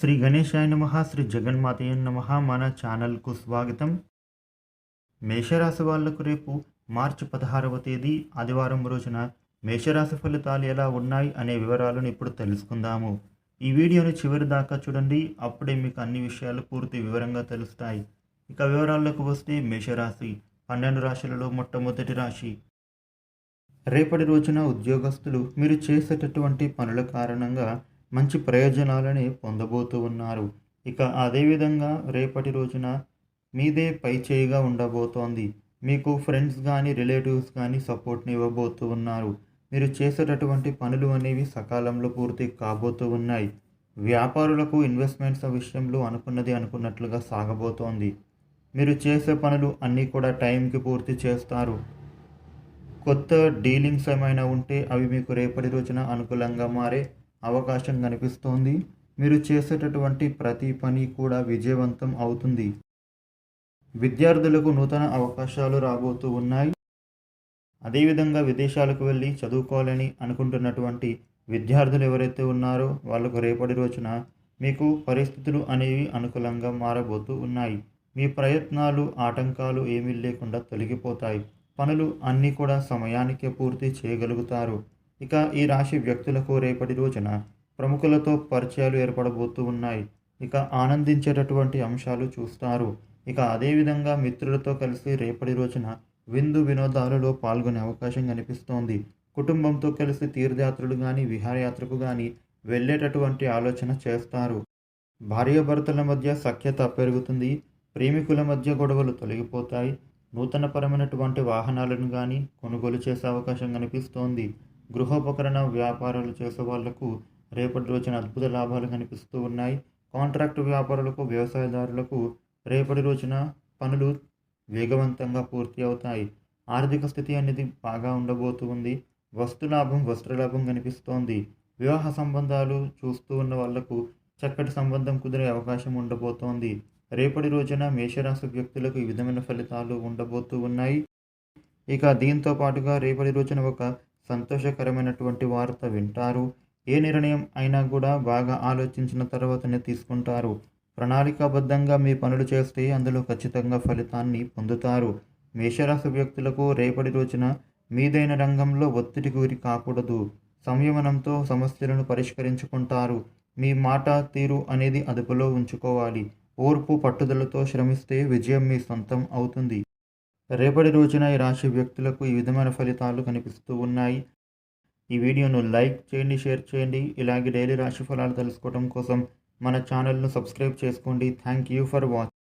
శ్రీ గణేశాయ నమ శ్రీ జగన్మాతయ నమ మన ఛానల్కు స్వాగతం. మేషరాశి వాళ్ళకు రేపు మార్చి పదహారవ తేదీ ఆదివారం రోజున మేషరాశి ఫలితాలు ఎలా ఉన్నాయి అనే వివరాలను ఇప్పుడు తెలుసుకుందాము. ఈ వీడియోని చివరి దాకా చూడండి అప్పుడే మీకు అన్ని విషయాలు పూర్తి వివరంగా తెలుస్తాయి. ఇక వివరాల్లోకి వస్తే మేషరాశి పన్నెండు రాశులలో మొట్టమొదటి రాశి. రేపటి రోజున ఉద్యోగస్తులు మీరు చేసేటటువంటి పనుల కారణంగా మంచి ప్రయోజనాలని పొందబోతూ ఉన్నారు. ఇక అదేవిధంగా రేపటి రోజున మీదే పై చేయిగా ఉండబోతోంది. మీకు ఫ్రెండ్స్ కానీ రిలేటివ్స్ కానీ సపోర్ట్ని ఇవ్వబోతూ ఉన్నారు. మీరు చేసేటటువంటి పనులు అనేవి సకాలంలో పూర్తి కాబోతూ ఉన్నాయి. వ్యాపారులకు ఇన్వెస్ట్మెంట్స్ విషయంలో అనుకున్నది అనుకున్నట్లుగా సాగబోతోంది. మీరు చేసే పనులు అన్నీ కూడా టైంకి పూర్తి చేస్తారు. కొత్త డీలింగ్స్ ఏమైనా ఉంటే అవి మీకు రేపటి రోజున అనుకూలంగా మారే అవకాశం కనిపిస్తోంది. మీరు చేసేటటువంటి ప్రతి పని కూడా విజయవంతం అవుతుంది. విద్యార్థులకు నూతన అవకాశాలు రాబోతూ ఉన్నాయి. అదేవిధంగా విదేశాలకు వెళ్ళి చదువుకోవాలని అనుకుంటున్నటువంటి విద్యార్థులు ఎవరైతే ఉన్నారో వాళ్ళకు రేపటి రోజున మీకు పరిస్థితులు అనేవి అనుకూలంగా మారబోతూ ఉన్నాయి. మీ ప్రయత్నాలు ఆటంకాలు ఏమీ లేకుండా తొలగిపోతాయి. పనులు అన్నీ కూడా సమయానికే పూర్తి చేయగలుగుతారు. ఇక ఈ రాశి వ్యక్తులకు రేపటి రోజున ప్రముఖులతో పరిచయాలు ఏర్పడబోతూ ఉన్నాయి. ఇక ఆనందించేటటువంటి అంశాలు చూస్తారు. ఇక అదేవిధంగా మిత్రులతో కలిసి రేపటి రోజున విందు వినోదాలలో పాల్గొనే అవకాశం కనిపిస్తోంది. కుటుంబంతో కలిసి తీర్థయాత్రలు కానీ విహారయాత్రకు కానీ వెళ్ళేటటువంటి ఆలోచన చేస్తారు. భార్యాభర్తల మధ్య సఖ్యత పెరుగుతుంది. ప్రేమికుల మధ్య గొడవలు తొలగిపోతాయి. నూతనపరమైనటువంటి వాహనాలను కానీ కొనుగోలు చేసే అవకాశం కనిపిస్తోంది. గృహోపకరణ వ్యాపారాలు చేసే వాళ్ళకు రేపటి రోజున అద్భుత లాభాలు కనిపిస్తూ ఉన్నాయి. కాంట్రాక్ట్ వ్యాపారులకు వ్యవసాయదారులకు రేపటి రోజున పనులు వేగవంతంగా పూర్తి అవుతాయి. ఆర్థిక స్థితి అనేది బాగా ఉండబోతూ ఉంది. వస్తులాభం వస్త్రలాభం కనిపిస్తోంది. వివాహ సంబంధాలు చూస్తూ ఉన్న వాళ్ళకు చక్కటి సంబంధం కుదిరే అవకాశం ఉండబోతోంది. రేపటి రోజున మేషరాశి వ్యక్తులకు ఈ విధమైన ఫలితాలు ఉండబోతూ ఉన్నాయి. ఇక దీంతో పాటుగా రేపటి రోజున ఒక సంతోషకరమైనటువంటి వార్త వింటారు. ఏ నిర్ణయం అయినా కూడా బాగా ఆలోచించిన తర్వాతనే తీసుకుంటారు. ప్రణాళికాబద్ధంగా మీ పనులు చేస్తే అందులో ఖచ్చితంగా ఫలితాన్ని పొందుతారు. మేషరాశి వ్యక్తులకు రేపటి రోజున మీదైన రంగంలో ఒత్తిడి గురి కాకూడదు. సంయమనంతో సమస్యలను పరిష్కరించుకుంటారు. మీ మాట తీరు అనేది అదుపులో ఉంచుకోవాలి. ఓర్పు పట్టుదలతో శ్రమిస్తే విజయం మీ సొంతం అవుతుంది. రేపటి రోజున ఈ రాశి వ్యక్తులకు ఈ విధమైన ఫలితాలు కనిపిస్తూ ఉన్నాయి. ఈ వీడియోను లైక్ చేయండి షేర్ చేయండి. ఇలాగే డైలీ రాశి ఫలాలు తెలుసుకోవడం కోసం మన ఛానల్ను సబ్స్క్రైబ్ చేసుకోండి. Thank you for watch